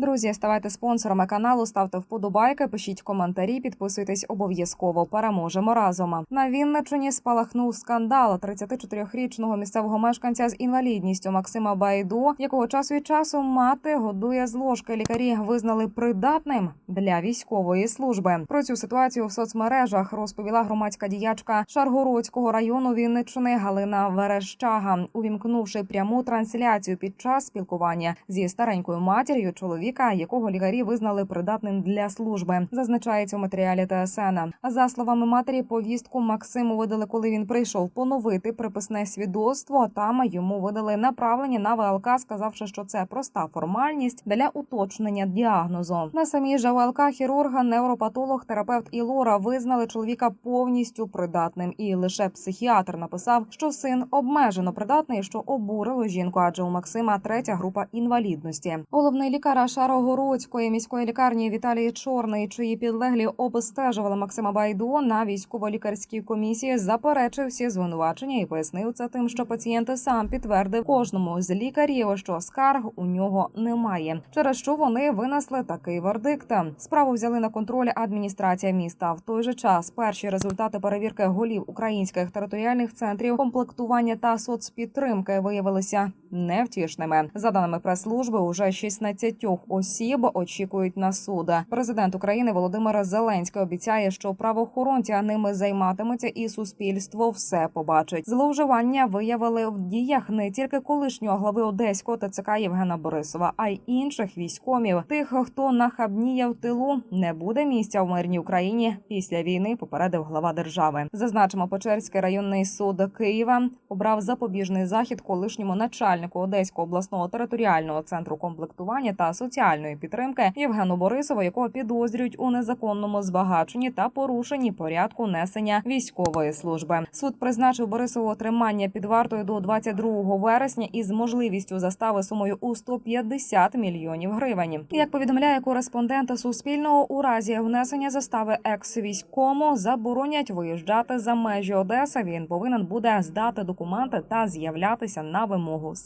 друзі, ставайте спонсорами каналу, ставте вподобайки, пишіть коментарі, підписуйтесь обов'язково. Переможемо разом. На Вінниччині спалахнув скандал 34-річного місцевого мешканця з інвалідністю Максима Байду, якого час від часу мати годує з ложки. Лікарі визнали придатним для військової служби. Про цю ситуацію в соцмережах розповіла громадська діячка Шаргородського району Вінниччини Галина Верещага, увімкнувши пряму трансляцію під час спілкування зі старенькою матір'ю чоловіка, якого лікарі визнали придатним для служби. Зазначається у матеріалі ТСН. За словами матері, повістку Максиму видали, коли він прийшов поновити приписне свідоцтво. Там йому видали направлення на ВЛК, сказавши, що це проста формальність для уточнення діагнозу. На самій же ВЛК хірурга, невропатолог, терапевт і Лора визнали чоловіка повністю придатним. І лише психіатр написав, що син обмежено придатний, що обурило жінку, адже у Максима третя група інвалідності. Головний лікар Шарогородської міської лікарні Віталій Чорний, чиї підлеглі обстежували Максима Байду на військово-лікарській комісії, заперечив всі звинувачення і пояснив це тим, що пацієнт сам підтвердив кожному з лікарів, що скарг у нього немає, через що вони винесли такий вердикт. Справу взяли на контроль адміністрація міста. В той же час перші результати перевірки голів українських територіальних центрів комплектування та соцпідтримки виявилися невтішними. За даними прес-служби, уже 16 осіб очікують на суд. Президент України Володимир Зеленський обіцяє, що правоохоронці ними займатимуться, і суспільство все побачить. Зловживання виявили в діях не тільки колишнього глави Одеського ТЦК Євгена Борисова, а й інших військомів. Тих, хто нахабніє в тилу, не буде місця в мирній Україні після війни. Попередив глава держави. Зазначимо, Печерський районний суд Києва обрав запобіжний захід колишньому начальнику Одеського обласного територіального центру комплектування та соціальної підтримки Євгену Борисову, якого підозрюють у незаконному збагаченні та порушенні порядку несення військової служби. Суд призначив Борисову тримання під вартою до 22 вересня із можливістю застави сумою у 150 мільйонів гривень. Як повідомляє кореспондент Суспільного, у разі внесення застави екс-війському заборонять виїжджати за межі Одеси. Він повинен буде здати документи та з'являтися на вимогу